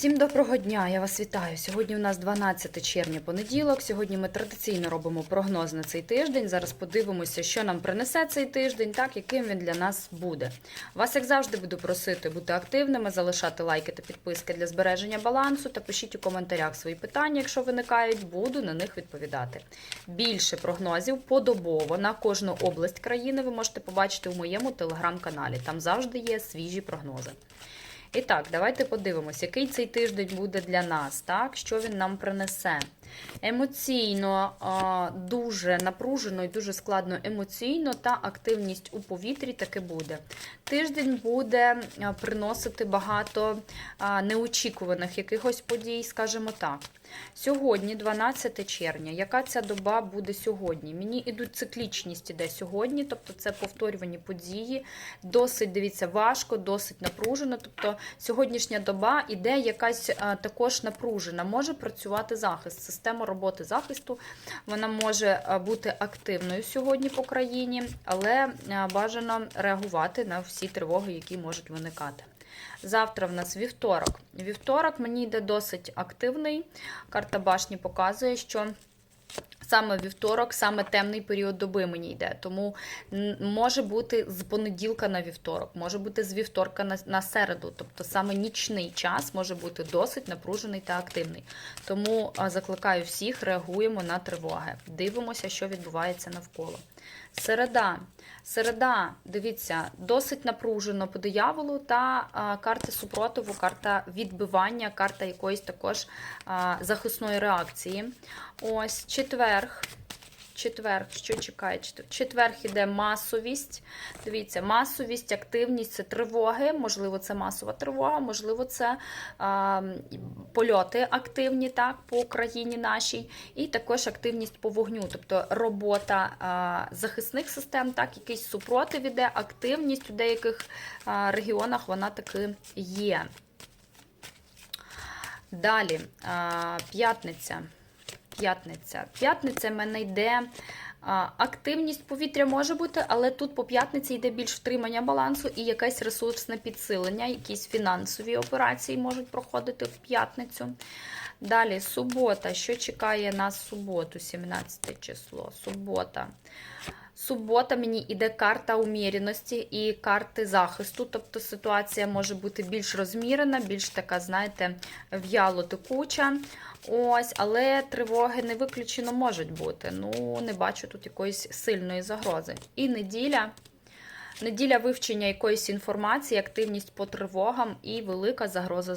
Всім доброго дня, я вас вітаю. Сьогодні у нас 12 червня понеділок. Сьогодні ми традиційно робимо прогноз на цей тиждень. Зараз подивимося, що нам принесе цей тиждень, так яким він для нас буде. Вас, як завжди, буду просити бути активними, залишати лайки та підписки для збереження балансу та пишіть у коментарях свої питання, якщо виникають, буду на них відповідати. Більше прогнозів подобово на кожну область країни ви можете побачити у моєму телеграм-каналі. Там завжди є свіжі прогнози. І так, давайте подивимось, який цей тиждень буде для нас, так? Що він нам принесе. Емоційно дуже напружено і дуже складно емоційно, та активність у повітрі таки буде. Тиждень буде приносити багато неочікуваних якихось подій, скажімо так. Сьогодні, 12 червня, яка ця доба буде сьогодні? Мені ідуть циклічність іде сьогодні, тобто це повторювані події. Досить, дивіться, важко, досить напружено. Тобто сьогоднішня доба іде якась також напружена. Може працювати захист. Система роботи захисту вона може бути активною сьогодні по країні, але бажано реагувати на всі тривоги, які можуть виникати. Завтра в нас вівторок. Вівторок мені йде досить активний. Карта башні показує, що саме вівторок, саме темний період доби мені йде. Тому може бути з понеділка на вівторок, може бути з вівторка на, на середу. Тобто саме нічний час може бути досить напружений та активний. Тому закликаю всіх, реагуємо на тривоги. Дивимося, що відбувається навколо. Середа. Середа, дивіться, досить напружено по дияволу та а, карта супротиву, карта відбивання, карта якоїсь також а, захисної реакції. Ось четверг. Четверг, що чекає? Четверг іде масовість. Дивіться, масовість, активність це тривоги. Можливо, це масова тривога, можливо, це а, польоти активні так, по країні нашій, і також активність по вогню, тобто робота а, захисних систем, так, якийсь супротив іде, активність у деяких а, регіонах вона таки є. Далі, а, п'ятниця. П'ятниця. П'ятниця мене йде активність повітря може бути, але тут по п'ятниці йде більш втримання балансу і якесь ресурсне підсилення, якісь фінансові операції можуть проходити в п'ятницю. Далі, субота. Що чекає нас суботу, 17 число? Субота. Субота мені іде карта уміряності і карти захисту. Тобто ситуація може бути більш розмірена, більш така, знаєте, в'яло текуча. Ось, але тривоги не виключено можуть бути. Ну, не бачу тут якоїсь сильної загрози. І неділя. Неділя вивчення якоїсь інформації, активність по тривогам і велика загроза